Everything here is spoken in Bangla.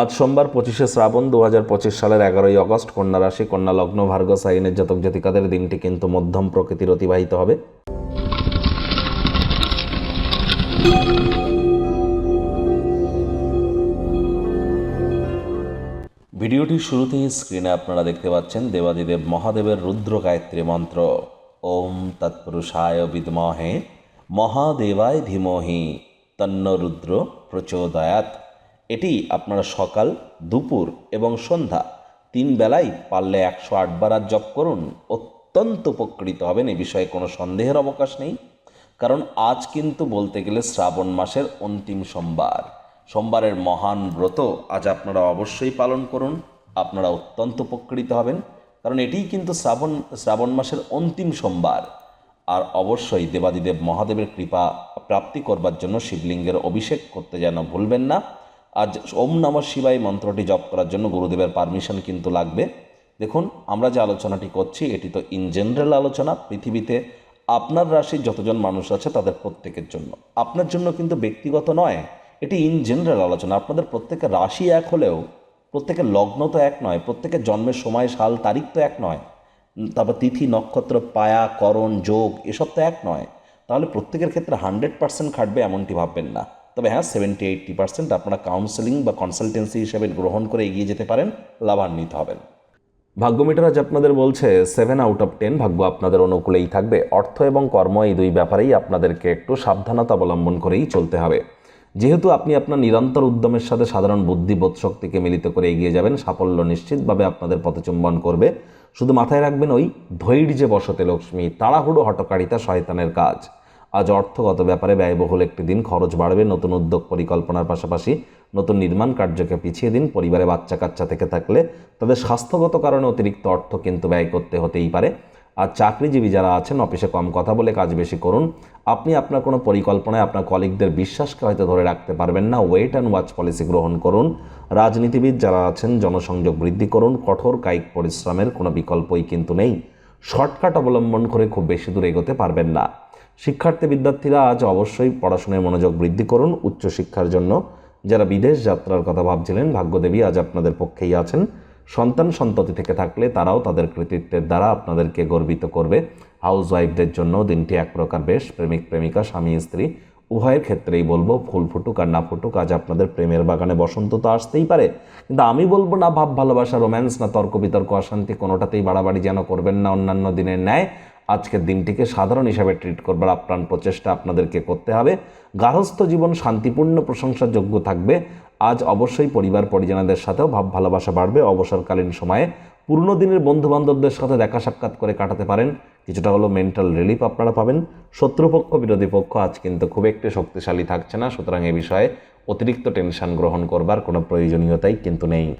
আজ সোমবার পঁচিশে শ্রাবণ দু হাজার পঁচিশ সালের এগারোই অগস্ট, কন্যা রাশি, কন্যা লগ্ন ভার্গ সাইনের জাতক জাতিকাদের দিনটি কিন্তু মধ্যম প্রকৃতির অতিবাহিত হবে। ভিডিওটির শুরুতেই স্ক্রিনে আপনারা দেখতে পাচ্ছেন দেবাদিদেব মহাদেবের রুদ্র গায়ত্রী মন্ত্র। ওম তৎপুরুষায় বিদমহে, মহাদেবায় ধীমহি, তন্ন রুদ্র প্রচোদয়াত এটি আপনারা সকাল, দুপুর এবং সন্ধ্যা তিন বেলায় পারলে একশো আটবার আর জপ করুন। অত্যন্ত উপকৃত হবেন, এ বিষয়ে কোনো সন্দেহের অবকাশ নেই। কারণ আজ কিন্তু বলতে গেলে শ্রাবণ মাসের অন্তিম সোমবার। সোমবারের মহান ব্রত আজ আপনারা অবশ্যই পালন করুন, আপনারা অত্যন্ত উপকৃত হবেন। কারণ এটিই কিন্তু শ্রাবণ শ্রাবণ মাসের অন্তিম সোমবার। আর অবশ্যই দেবাদিদেব মহাদেবের কৃপা প্রাপ্তি করবার জন্য শিবলিঙ্গের অভিষেক করতে যেন ভুলবেন না। আজ ওম নম শিবাই মন্ত্রটি জপ করার জন্য গুরুদেবের পারমিশন কিন্তু লাগবে। দেখুন, আমরা যে আলোচনাটি করছি, এটি তো ইন জেনারেল আলোচনা। পৃথিবীতে আপনার রাশির যতজন মানুষ আছে, তাদের প্রত্যেকের জন্য। আপনার জন্য কিন্তু ব্যক্তিগত নয়, এটি ইন জেনারেল আলোচনা। আপনাদের প্রত্যেকের রাশি এক হলেও, প্রত্যেকের লগ্ন তো এক নয়, প্রত্যেকের জন্মের সময়, সাল, তারিখ তো এক নয় তারপর তিথি, নক্ষত্র, পায়া, করণ, যোগ, এসব তো এক নয়। তাহলে প্রত্যেকের ক্ষেত্রে হান্ড্রেড পার্সেন্ট খাটবে এমনটি ভাববেন না। তবে হ্যাঁ সেভেন্টি এইট্টি পার্সেন্ট আপনারা কাউন্সেলিং বা কনসালটেন্সি হিসেবে গ্রহণ করে এগিয়ে যেতে পারেন, লাভান্বিত হবেন। ভাগ্যমিটার আজ আপনাদের বলছে সেভেন আউট অফ টেন ভাগ্য আপনাদের অনুকূলেই থাকবে। অর্থ এবং কর্ম এই দুই ব্যাপারেই আপনাদেরকে একটু সাবধানতা অবলম্বন করেই চলতে হবে। যেহেতু আপনি আপনার নিরন্তর উদ্যমের সাথে সাধারণ বুদ্ধি বোধ শক্তিকে মিলিত করে এগিয়ে যাবেন, সাফল্য নিশ্চিতভাবে আপনাদের পথচুম্বন করবে। শুধু মাথায় রাখবেন ওই ধৈর্যে বসতে লক্ষ্মী, তাড়াহুড়ো হটকারিতা শয়তানের কাজ। আজ অর্থগত ব্যাপারে ব্যয়বহুল একটি দিন, খরচ বাড়বে, নতুন উদ্যোগ পরিকল্পনার পাশাপাশি নতুন নির্মাণ কার্যকে পিছিয়ে দিন, পরিবারে বাচ্চা কাচ্চা থেকে থাকলে তাদের স্বাস্থ্যগত কারণে অতিরিক্ত অর্থ কিন্তু ব্যয় করতে হতেই পারে। আর চাকরিজীবী যারা আছেন, অফিসে কম কথা বলে কাজ বেশি করুন। আপনি আপনার কোনো পরিকল্পনায় আপনার কলিগদের বিশ্বাসকে হয়তো ধরে রাখতে পারবেন না। ওয়েট অ্যান্ড ওয়াচ পলিসি গ্রহণ করুন। রাজনীতিবিদ যারা আছেন, জনসংযোগ বৃদ্ধি করুন। কঠোর কায়িক পরিশ্রমের কোনো বিকল্পই কিন্তু নেই। শর্টকাট অবলম্বন করে খুব বেশি দূর এগোতে পারবেন না। শিক্ষার্থী বিদ্যার্থীরা আজ অবশ্যই পড়াশোনায় মনোযোগ বৃদ্ধি করুন উচ্চশিক্ষার জন্য। যারা বিদেশ যাত্রার কথা ভাবছিলেন, ভাগ্যদেবী আজ আপনাদের পক্ষেই আছেন। সন্তান সন্ততি থেকে থাকলে তারাও তাদের কৃতিত্বের দ্বারা আপনাদেরকে গর্বিত করবে। হাউস ওয়াইফদের জন্য দিনটি এক প্রকার বেশ, প্রেমিক, প্রেমিকা, স্বামী, স্ত্রী, উভয়ের ক্ষেত্রেই বলব, ফুল ফুটুক আর না ফুটুক, আজ আপনাদের প্রেমের বাগানে বসন্ত তো আসতেই পারে। কিন্তু আমি বলব না, ভাব, ভালোবাসা, রোম্যান্স, না তর্ক বিতর্ক অশান্তি, কোনোটাতেই বাড়াবাড়ি যেন করবেন না অন্যান্য দিনের ন্যায়। আজকের দিনটিকে সাধারণ হিসাবে ট্রিট করবার আপ্রাণ প্রচেষ্টা আপনাদেরকে করতে হবে। গার্হস্থ্য জীবন শান্তিপূর্ণ, প্রশংসাযোগ্য থাকবে। আজ অবশ্যই পরিবার পরিজনদের সাথেও ভাব ভালোবাসা বাড়বে। অবসরকালীন সময়ে পুরনো দিনের বন্ধু বান্ধবদের সাথে দেখা সাক্ষাৎ করে কাটাতে পারেন। কিছুটা হলো মেন্টাল রিলিফ আপনারা পাবেন। শত্রুপক্ষ, বিরোধী পক্ষ আজ কিন্তু খুব একটি শক্তিশালী থাকছে না। সুতরাং এ বিষয়ে অতিরিক্ত টেনশন গ্রহণ করবার কোনো প্রয়োজনীয়তাই কিন্তু নেই।